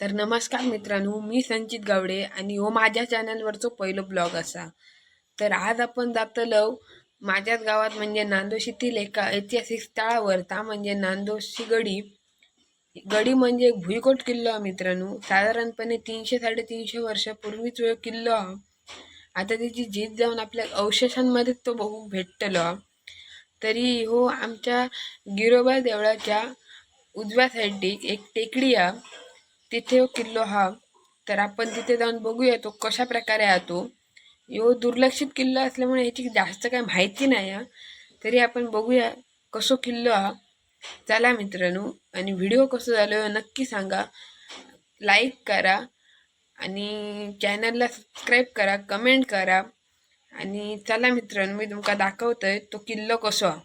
तर नमस्कार मित्रांनो मी संचित गावडे आणि हो माझ्या चॅनलवरचो पहिलो ब्लॉग असा. तर आज आपण जातलो माझ्याच गावात म्हणजे नांदोशीतील एका ऐतिहासिक स्थळावर. ता म्हणजे नांदोशी गडी. गडी म्हणजे एक भुईकोट किल्लो हा मित्रांनो. साधारणपणे तीनशे साडेतीनशे वर्षापूर्वीच वेळ किल्लो हा आता त्याची झीज जाऊन आपल्या अवशेषांमध्ये तो बघू भेटतलो. तरी हो आमच्या गिरोबा देवळाच्या उजव्या साईडीक एक टेकडी हा तिथे हो किल्लो हा. तर आपण तिथे जाऊन बघूया तो कशा प्रकारे आतो यो ह्यो दुर्लक्षित किल्लो असल्यामुळे ह्याची जास्त काही माहिती नाही आहे तरी आपण बघूया कसो किल्लो हा. चला मित्रांनो आणि व्हिडिओ कसो झालो नक्की सांगा. लाईक करा आणि चॅनलला सबस्क्राईब करा कमेंट करा. आणि चला मित्रांनो मी तुमका दाखवतोय तो किल्लो कसो हा.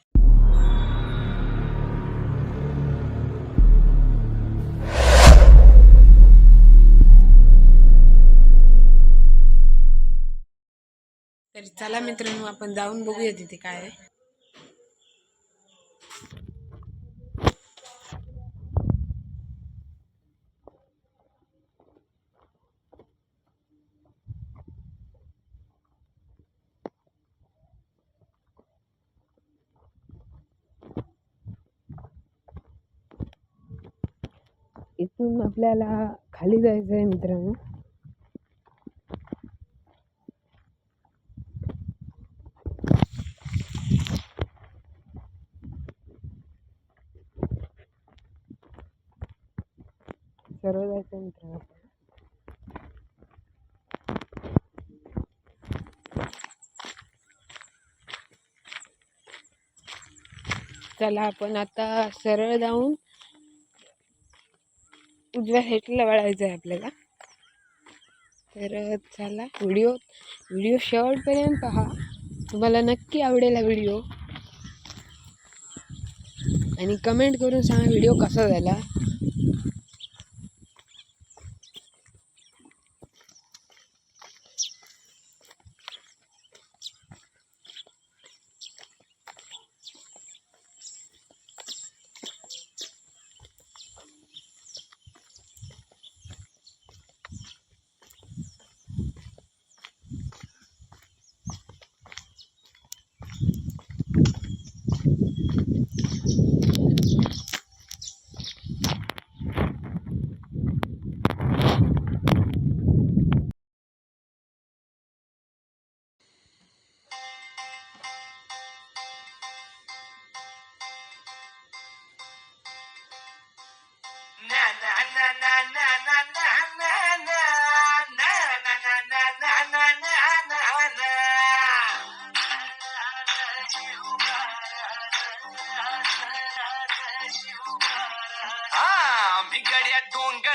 तर चला मित्रांनो आपण जाऊन बघूया तिथे काय आहे. इथून आपल्याला खाली जायचं आहे मित्रांनो सर्व जायचं आहे मित्रांनो आपल्याला. चला आपण आता सरळ जाऊन उजव्या साईडला वळायचं आहे आपल्याला. तर चला व्हिडिओ व्हिडिओ शेवटपर्यंत पहा. तुम्हाला नक्की आवडेल हा व्हिडिओ आणि कमेंट करून सांगा व्हिडिओ कसा झाला. Na na na na na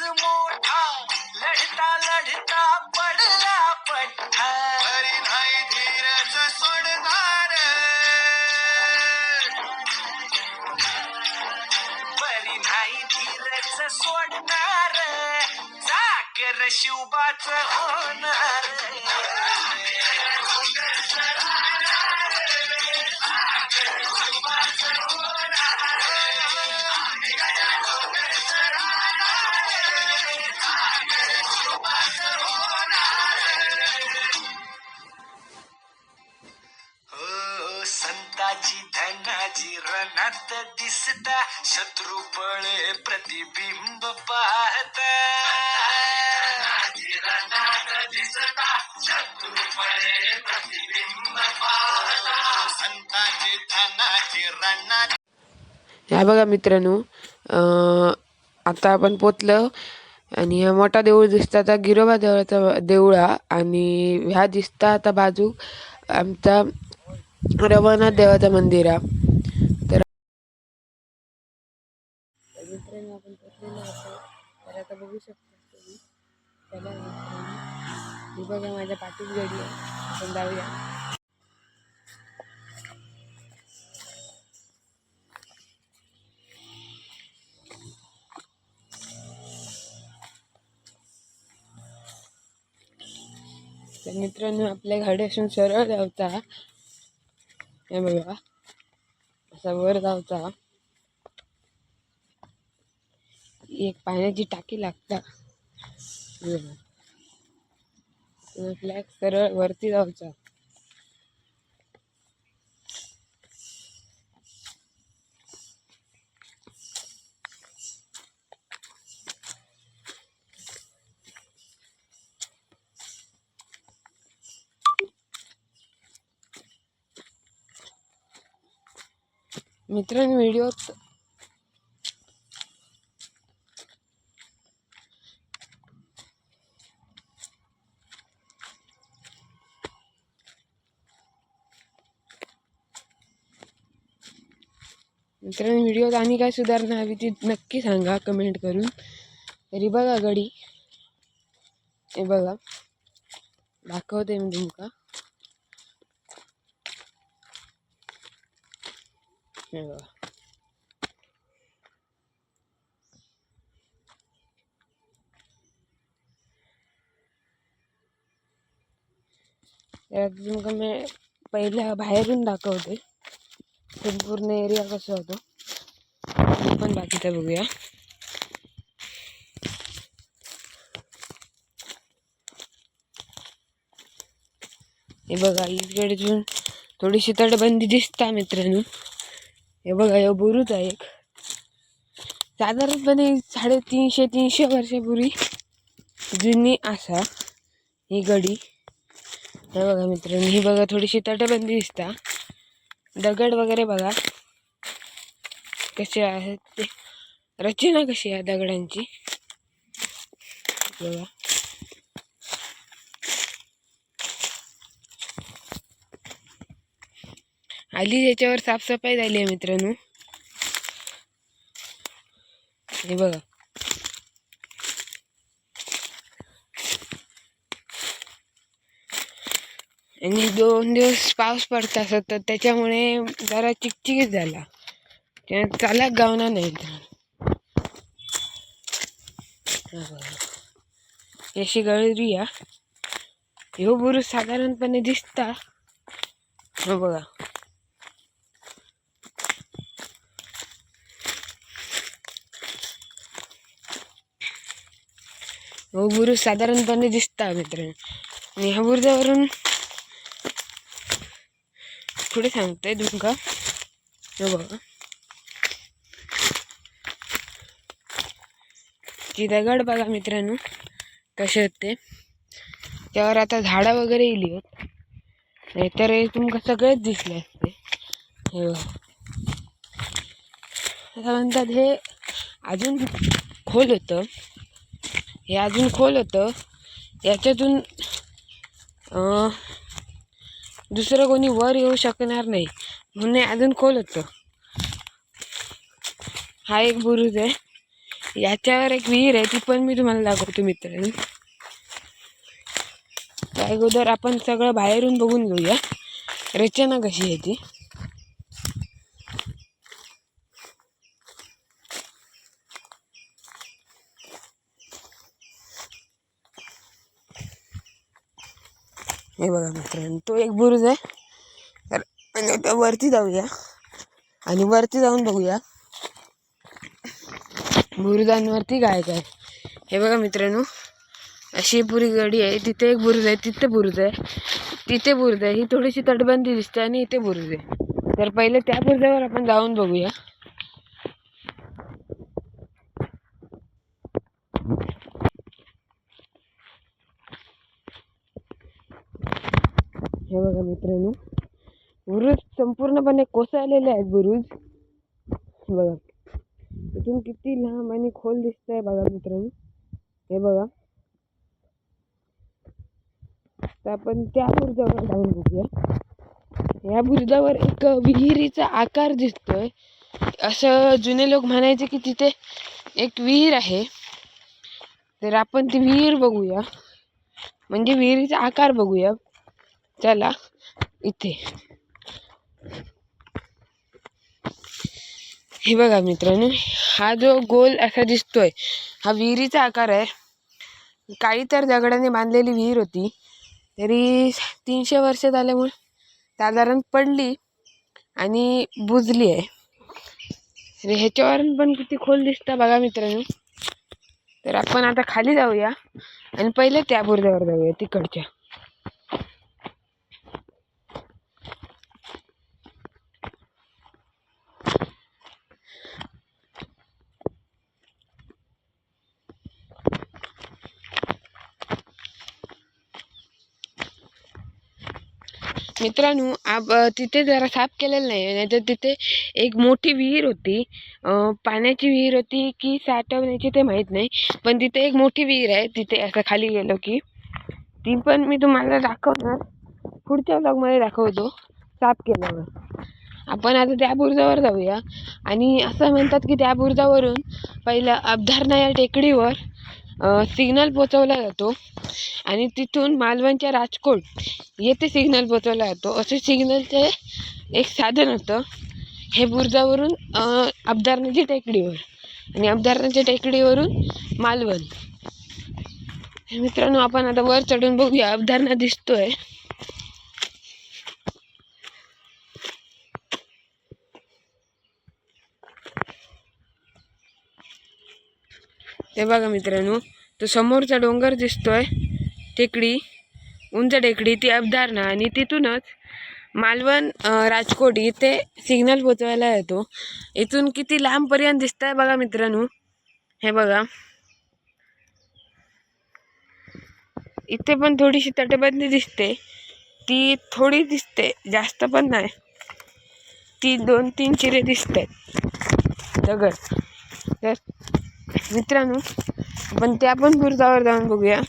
लढता लढता पडला पठ्ठा. बरी नाही धीरच सोडणार. बरी नाही धीरच सोडणार. साकर शिवबाच होणार. दिसता शत्रू पळे प्रतिबिंब पाहता. ह्या बघा मित्रांनो आता आपण पोचलो आणि हा मोठा देऊळ दिसता आता गिरोबा देवळाचा देऊळा आणि ह्या दिसता आता बाजू आमचा रवनाथ देवाचा मंदिर आहे तर मित्रांनो आपण पोचलेलो आहोत तर आता बघू शकता तुम्ही. चला मित्रांनो. ही बघा माझ्या पाठीत गाडी आहे. आपण जाऊया. तर मित्रांनो आपल्या गाड्यासून सरळ धावता. हे बघा. असा वर धावता. एक पाण्याची टाकी लागता. फ्लॅग सरळ वरती जाऊचा मित्रांनी व्हिडिओ मित्रांनो व्हिडिओत आणि काय सुधारणा हवी ती नक्की सांगा कमेंट करून. तरी बघा गडी. हे बघा. दाखवते मी तुमका. हे बघा. तुमका मी पहिल्या बाहेरून दाखवते. संपूर्ण एरिया कसा होतो. आपण पण बाकीचं बघूया. हे बघा इकडे थोडीशी तटबंदी दिसता मित्रांनो. हे बघा हे बोरूच आहे एक. साधारणपणे साडेतीनशे तीनशे वर्षापूर्वी जुनी असा ही गडी. हे बघा मित्रांनो ही बघा थोडीशी तटबंदी दिसता. दगड वगैरे बघा. कसे आहेत ते. रचना कशी आहे दगडांची? बघा. आली याच्यावर साफसफाई झाली आहे मित्रांनो. हे बघा. आणि दोन दिवस पाऊस पडता सतत त्याच्यामुळे जरा चिकचिकीत झाला. त्याने चालाक गावना नाही मित्रांनो हा बघा. ही अशी गळरी या ह्यो बुरुज साधारणपणे दिसता हो बघा हो बुरुज साधारणपणे दिसता मित्रांनो आणि ह्या बुरुजावरून पुढे सांगते तुमका हो बघा ती दगड बघा मित्रांनो कसे आहेत ते. त्यावर आता झाडं वगैरे येली होत नाहीतर हे तुमका सगळेच दिसले असते हे बघा. असं म्हणतात हे अजून खोल होतं. हे अजून खोल होतं. याच्यातून दुसरं कोणी वर येऊ शकणार नाही. म्हणून हे अजून खोल होतं. हा एक बुरुज आहे. याच्यावर एक विहीर आहे ती पण मी तुम्हाला दाखवतो मित्रांनो. त्या अगोदर आपण सगळं बाहेरून बघून घेऊया. रचना कशी आहे ती? हे बघा मित्रांनो तो एक बुरुज आहे. तर वरती जाऊया आणि वरती जाऊन बघूया. बुरुजांवरती काय काय हे बघा मित्रांनो अशी पुरी गडी आहे. तिथे एक बुरुज आहे तिथे बुरुज आहे. तिथे बुरुज आहे. ही थोडीशी तटबंदी दिसते आणि इथे बुरुज आहे. तर पहिले त्या बुरुजावर आपण जाऊन बघूया. हे बघा मित्रांनो बुरुज संपूर्णपणे कोसळलेले आहेत बुरुज. बघा. इथून किती लांब आणि खोल दिसत आहे बघा मित्रांनो. हे बघा. तर आपण त्या बुरुजावर जाऊन बघूया. या बुरुजावर एक विहिरीचा आकार दिसतोय. असं जुने लोक म्हणायचे की तिथे एक विहीर आहे. तर आपण ती विहीर बघूया. म्हणजे विहिरीचा आकार बघूया. चला इथे. हे बघा मित्रांनो हा जो गोल असा दिसतोय हा विहिरीचा आकार आहे. काही तर दगडाने बांधलेली विहीर होती. तरी तीनशे वर्ष झाल्यामुळे साधारण पडली आणि बुजली आहे. तरी ह्याच्यावर पण किती खोल दिसतं बघा मित्रांनो. तर आपण आता खाली जाऊया आणि पहिले त्या बुर्द्यावर जाऊया तिकडच्या. मित्रांनो आप तिथे जरा साफ केलेलं नाही नाहीतर तिथे एक मोठी विहीर होती. पाण्याची विहीर होती की साठवण्याची ते माहीत नाही. पण तिथे एक मोठी विहीर आहे. तिथे असं खाली गेलो की ती पण मी तुम्हाला दाखवणार. पुढच्या ब्लॉगमध्ये दाखवतो. साफ केल्यावर. आपण आता त्या बुरुजावर जाऊया. आणि असं म्हणतात की त्या बुरुजावरून पहिलं अबधारणा या टेकडीवर सिग्नल पोचवला जातो. आणि तिथून मालवणच्या राजकोट येथे सिग्नल पोचवला जातो. असे सिग्नलचे एक साधन होतं. हे बुर्जावरून अबदारणाची टेकडीवर आणि अबदारणाच्या टेकडीवरून मालवण. मित्रांनो आपण आता वर चढून बघूया. अबधारणा दिसतोय. हे बघा मित्रांनो तो समोरचा डोंगर दिसतोय टेकडी उंच टेकडी ती अबधारणा आणि तिथूनच मालवण राजकोट इथे सिग्नल पोचवायला येतो. इथून किती लांबपर्यंत दिसतंय आहे बघा मित्रांनो. हे बघा. इथे पण थोडीशी तटबंदी दिसते. ती थोडी दिसते जास्त पण नाही. ती दोन तीन चिरे दिसत आहेत दगड. तर मित्रांनो पण त्या पण बुरुजावर जाऊन बघूया.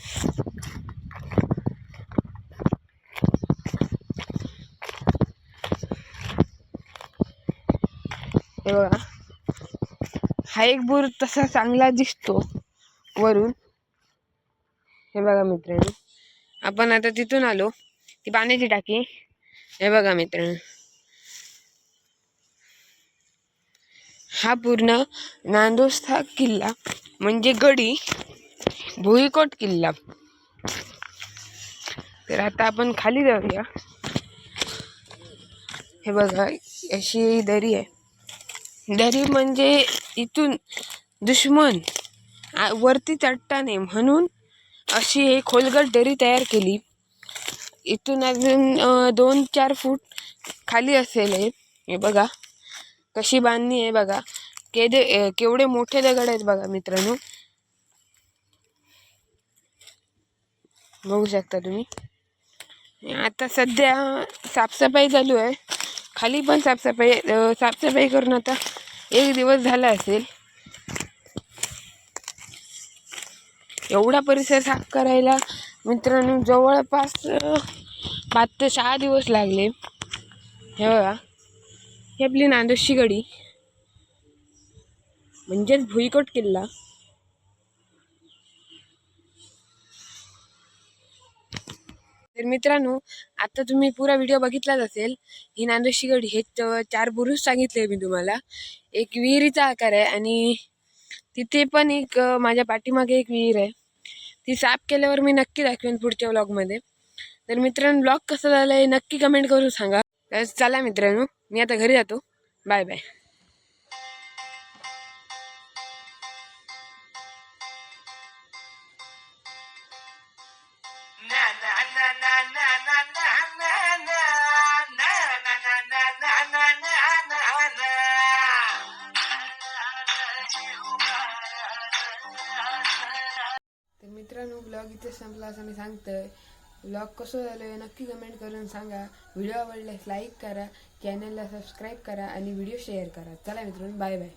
हे बघा. हा एक बुरुज तसा चांगला दिसतो वरून. हे बघा मित्रांनो. आपण आता तिथून आलो. ती पाण्याची टाकी. हे बघा मित्रांनो. हा पूर्ण नांदोस्था किल्ला म्हणजे गडी भुईकोट किल्ला. तर आता आपण खाली जाऊया. हे बघा अशी दरी आहे. दरी म्हणजे इथून दुश्मन वरती चढताने म्हणून अशी हे खोलगट दरी तयार केली. इथून अजून दोन चार फूट खाली असेल हे बघा. कशी बांधणी आहे बघा केदे केवढे मोठे दगड आहेत बघा मित्रांनो. बघू शकता तुम्ही. आता सध्या साफसफाई चालू आहे. खाली पण साफसफाई साफसफाई करून आता एक दिवस झाला असेल. एवढा परिसर साफ करायला मित्रांनो जवळपास पाच ते सहा दिवस लागले. हे बघा. ही आपली नांदोशी गडी. म्हणजेच भुईकोट किल्ला. तर मित्रांनो आता तुम्ही पुरा व्हिडिओ बघितलाच असेल. ही नांदोशी गडी हे चार बुरुज सांगितले मी तुम्हाला. एक विहिरीचा आकार आहे आणि तिथे पण एक माझ्या पाठीमागे एक विहीर आहे. ती साफ केल्यावर मी नक्की दाखवेन पुढच्या ब्लॉगमध्ये तर मित्रांनो ब्लॉग कसा झाला हे नक्की कमेंट करून सांगा. तर चला मित्रांनो मी आता घरी जातो. Bye bye. Na na na na na na blog कसं झालं नक्की कमेंट करून सांगा. व्हिडिओ आवडल्यास लाईक करा चॅनलला सबस्क्राईब करा आणि व्हिडिओ शेअर करा. चला मित्रांनो बाय बाय